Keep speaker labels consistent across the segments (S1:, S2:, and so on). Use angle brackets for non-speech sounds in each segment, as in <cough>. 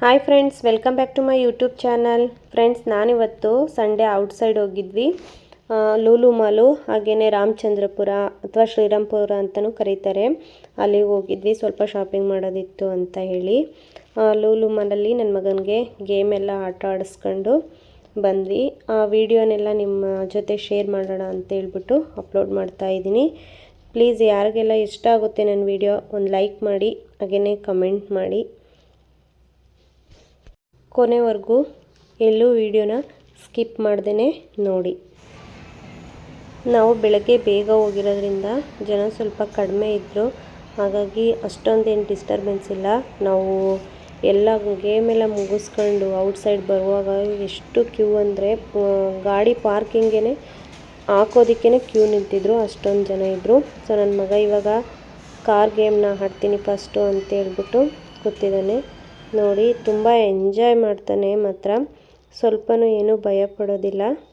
S1: Hi friends welcome back to my YouTube channel friends ನಾನಿವತ್ತು Sunday outside ಹೋಗಿದ್ವಿ. ಲೂಲು ಮಾಲು ಹಾಗೆಯೇ ರಾಮಚಂದ್ರಪುರ ಅಥವಾ ಶ್ರೀರಾಮ್ಪುರ ಅಂತಲೂ ಕರೀತಾರೆ. ಅಲ್ಲಿಗೆ ಹೋಗಿದ್ವಿ, ಸ್ವಲ್ಪ ಶಾಪಿಂಗ್ ಮಾಡೋದಿತ್ತು ಅಂತ ಹೇಳಿ. ಲೂಲು ಮಾಲಲ್ಲಿ ನನ್ನ ಮಗನಿಗೆ ಗೇಮ್ ಎಲ್ಲ ಆಟ ಆಡಿಸ್ಕೊಂಡು ಬಂದ್ವಿ. ಆ ವಿಡಿಯೋನೆಲ್ಲ ನಿಮ್ಮ ಜೊತೆ ಶೇರ್ ಮಾಡೋಣ ಅಂತ ಹೇಳ್ಬಿಟ್ಟು ಅಪ್ಲೋಡ್ ಮಾಡ್ತಾ ಇದ್ದೀನಿ. ಪ್ಲೀಸ್ ಯಾರಿಗೆಲ್ಲ ಇಷ್ಟ ಆಗುತ್ತೆ ನನ್ನ ವಿಡಿಯೋ, ಒಂದು ಲೈಕ್ ಮಾಡಿ ಹಾಗೆಯೇ ಕಮೆಂಟ್ ಮಾಡಿ. ಕೊನೆವರೆಗೂ ಎಲ್ಲೂ ವಿಡಿಯೋನ ಸ್ಕಿಪ್ ಮಾಡ್ದೇ ನೋಡಿ. ನಾವು ಬೆಳಗ್ಗೆ ಬೇಗ ಹೋಗಿರೋದ್ರಿಂದ ಜನ ಸ್ವಲ್ಪ ಕಡಿಮೆ ಇದ್ದರು ಹಾಗಾಗಿ ಅಷ್ಟೊಂದೇನು ಡಿಸ್ಟರ್ಬೆನ್ಸ್ ಇಲ್ಲ. ನಾವು ಎಲ್ಲ ಗೇಮ್ ಎಲ್ಲ ಮುಗಿಸ್ಕೊಂಡು ಔಟ್ಸೈಡ್ ಬರುವಾಗ ಎಷ್ಟು ಕ್ಯೂ ಅಂದರೆ ಗಾಡಿ ಪಾರ್ಕಿಂಗೇ ಹಾಕೋದಕ್ಕೇ ಕ್ಯೂ ನಿಂತಿದ್ರು. ಅಷ್ಟೊಂದು ಜನ ಇದ್ದರು ಸೊ ನನ್ನ ಮಗ ಇವಾಗ ಕಾರ್ ಗೇಮ್ನ ಆಡ್ತೀನಿ ಫಸ್ಟು ಅಂತ ಹೇಳ್ಬಿಟ್ಟು ಕೂತಿದ್ದಾನೆ. ನೋಡಿ ತುಂಬ ಎಂಜಾಯ್ ಮಾಡ್ತಾನೆ ಮಾತ್ರ. ಸ್ವಲ್ಪನೂ ಏನೂ ಭಯ ಪಡೋದಿಲ್ಲ. <laughs>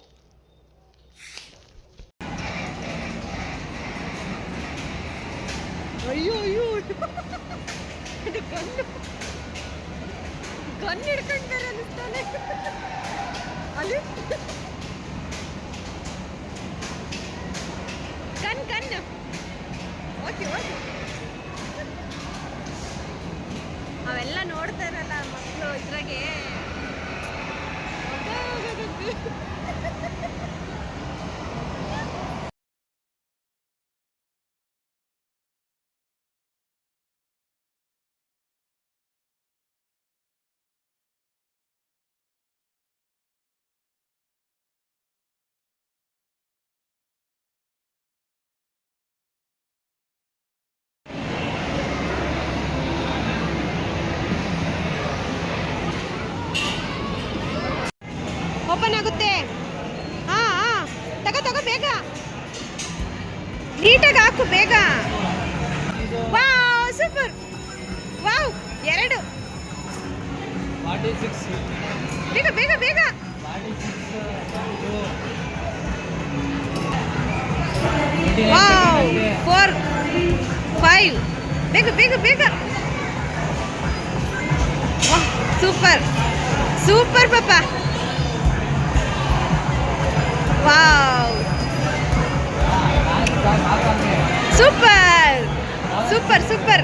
S2: ಅಲ್ಲಿ? ನೀಟಾಗಿ ಹಾಕು, ಬೇಗ. Wow, super. ವಾವ್, ಎರಡು. ಬೇಗ ಬೇಗ ಬೇಗ. Wow, four, five. ಬೇಗ ಬೇಗ ಬೇಗ. ವಾಹ್, ಸೂಪರ್. ಸೂಪರ್, ಪಾಪ. ವಾವ್. ಸೂಪರ್ ಸೂಪರ್ ಸೂಪರ್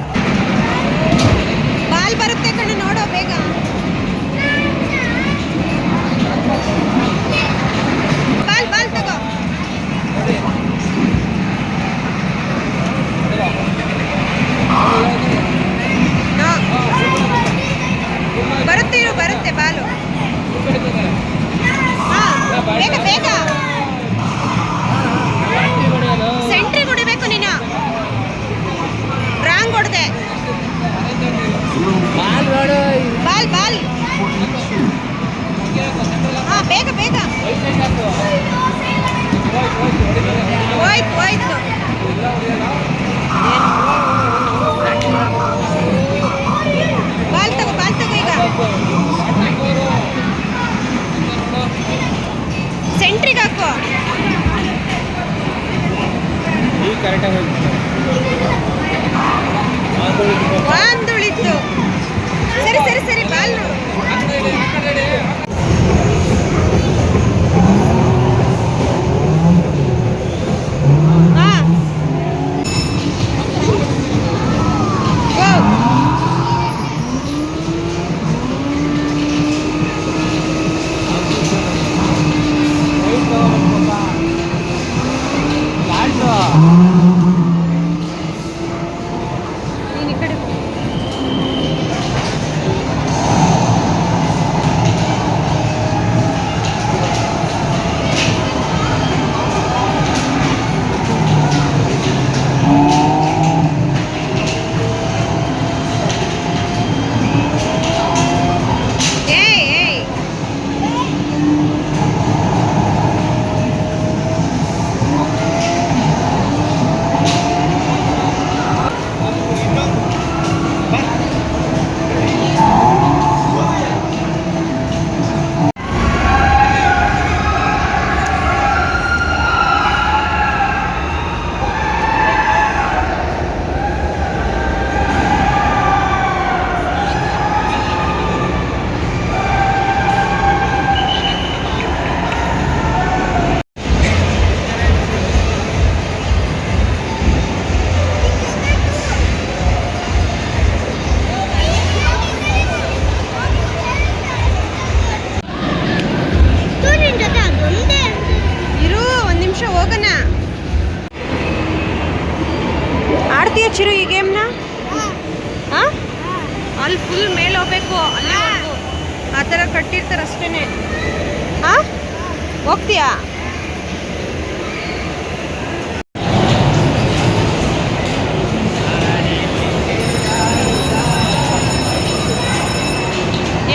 S1: ಹೋಗ್ತೀಯಾ?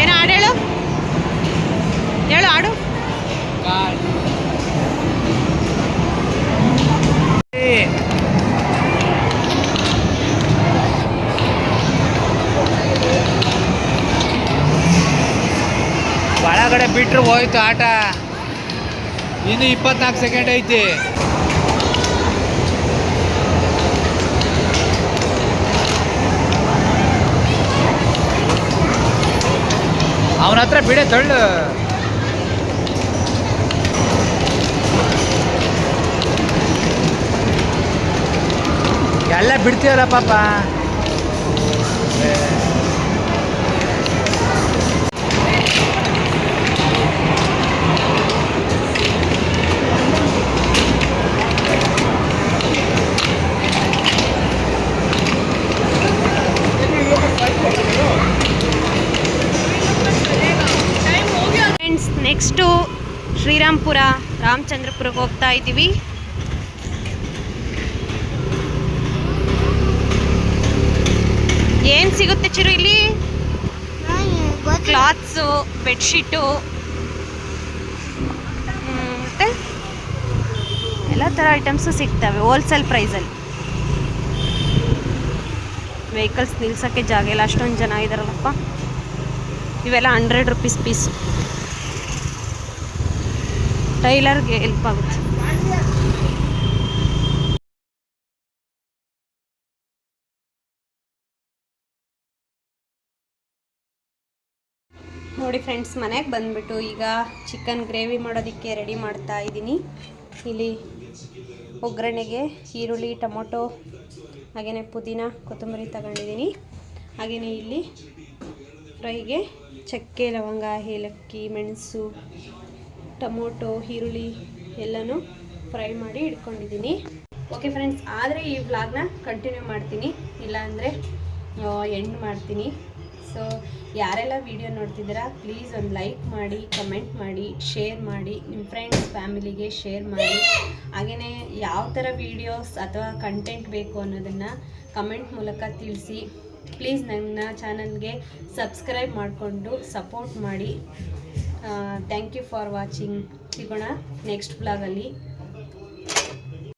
S1: ಏನು ಹಾಡು ಹೇಳು. ಹೇಳು ಹಾಡು.
S3: ಒಳಗಡೆ ಬಿಟ್ರೆ ಹೋಯ್ತು ಆಟ. ಇನ್ನು ಇಪ್ಪತ್ನಾಲ್ಕು ಸೆಕೆಂಡ್ ಐತಿ. ಅವನ ಹತ್ರ ಬಿಡೆ ತಳ್ಳು. ಎಲ್ಲ ಬಿಡ್ತೀವಲ್ಲ ಪಾಪ.
S1: ಶ್ರೀರಾಮ್ಪುರ ರಾಮಚಂದ್ರಪುರಕ್ಕೆ ಹೋಗ್ತಾ ಇದ್ದೀವಿ. ಏನು ಸಿಗುತ್ತೆ ಚಿರು ಇಲ್ಲಿ? Clothes, bedsheet. ಮತ್ತೆ? ಎಲ್ಲ ಥರ ಐಟಮ್ಸು ಸಿಗ್ತವೆ, ಹೋಲ್ಸೇಲ್ ಪ್ರೈಸಲ್ಲಿ. ವೆಹಿಕಲ್ಸ್ ನಿಲ್ಸೋಕ್ಕೆ ಜಾಗ ಇಲ್ಲ, ಅಷ್ಟೊಂದು ಜನ ಇದ್ದಾರಲ್ಲಪ್ಪ. ಇವೆಲ್ಲ ಹಂಡ್ರೆಡ್ ರುಪೀಸ್ ಪೀಸು. ಟೈಲರ್ಗೆ ಹೆಲ್ಪ್ ಆಗುತ್ತೆ. ನೋಡಿ ಫ್ರೆಂಡ್ಸ್ ಮನೆಗೆ ಬಂದ್ಬಿಟ್ಟು ಈಗ ಚಿಕನ್ ಗ್ರೇವಿ ಮಾಡೋದಕ್ಕೆ ರೆಡಿ ಮಾಡ್ತಾ ಇದ್ದೀನಿ. ಇಲ್ಲಿ ಒಗ್ಗರಣೆಗೆ ಈರುಳ್ಳಿ, ಟೊಮೊಟೊ ಹಾಗೆಯೇ ಪುದೀನ, ಕೊತ್ತಂಬರಿ ತಗೊಂಡಿದ್ದೀನಿ. ಹಾಗೆಯೇ ಇಲ್ಲಿ ಫ್ರೈಗೆ ಚಕ್ಕೆ, ಲವಂಗ, ಏಲಕ್ಕಿ, ಮೆಣಸು ಟೊಮೊಟೊ, ಈರುಳ್ಳಿ ಎಲ್ಲನೂ ಫ್ರೈ ಮಾಡಿ ಇಟ್ಕೊಂಡಿದ್ದೀನಿ. ಓಕೆ ಫ್ರೆಂಡ್ಸ್ ಆದರೆ ಈ ವ್ಲಾಗ್ನ ಕಂಟಿನ್ಯೂ ಮಾಡ್ತೀನಿ. ಇಲ್ಲಾಂದರೆ ಎಂಡ್ ಮಾಡ್ತೀನಿ. ಸೊ ಯಾರೆಲ್ಲ ವಿಡಿಯೋ ನೋಡ್ತಿದ್ದೀರಾ ಪ್ಲೀಸ್ ಒಂದು ಲೈಕ್ ಮಾಡಿ ಕಮೆಂಟ್ ಮಾಡಿ ಶೇರ್ ಮಾಡಿ ನಿಮ್ಮ ಫ್ರೆಂಡ್ಸ್ ಫ್ಯಾಮಿಲಿಗೆ ಶೇರ್ ಮಾಡಿ. ಹಾಗೆಯೇ ಯಾವ ಥರ ವೀಡಿಯೋಸ್ ಅಥವಾ ಕಂಟೆಂಟ್ ಬೇಕು ಅನ್ನೋದನ್ನು ಕಮೆಂಟ್ ಮೂಲಕ ತಿಳಿಸಿ. ಪ್ಲೀಸ್ ನನ್ನ ಚಾನಲ್ಗೆ ಸಬ್ಸ್ಕ್ರೈಬ್ ಮಾಡಿಕೊಂಡು ಸಪೋರ್ಟ್ ಮಾಡಿ. ಥ್ಯಾಂಕ್ ಯು ಫಾರ್ ವಾಚಿಂಗ್ ಸಿಗೋಣ ನೆಕ್ಸ್ಟ್ ಬ್ಲಾಗಲ್ಲಿ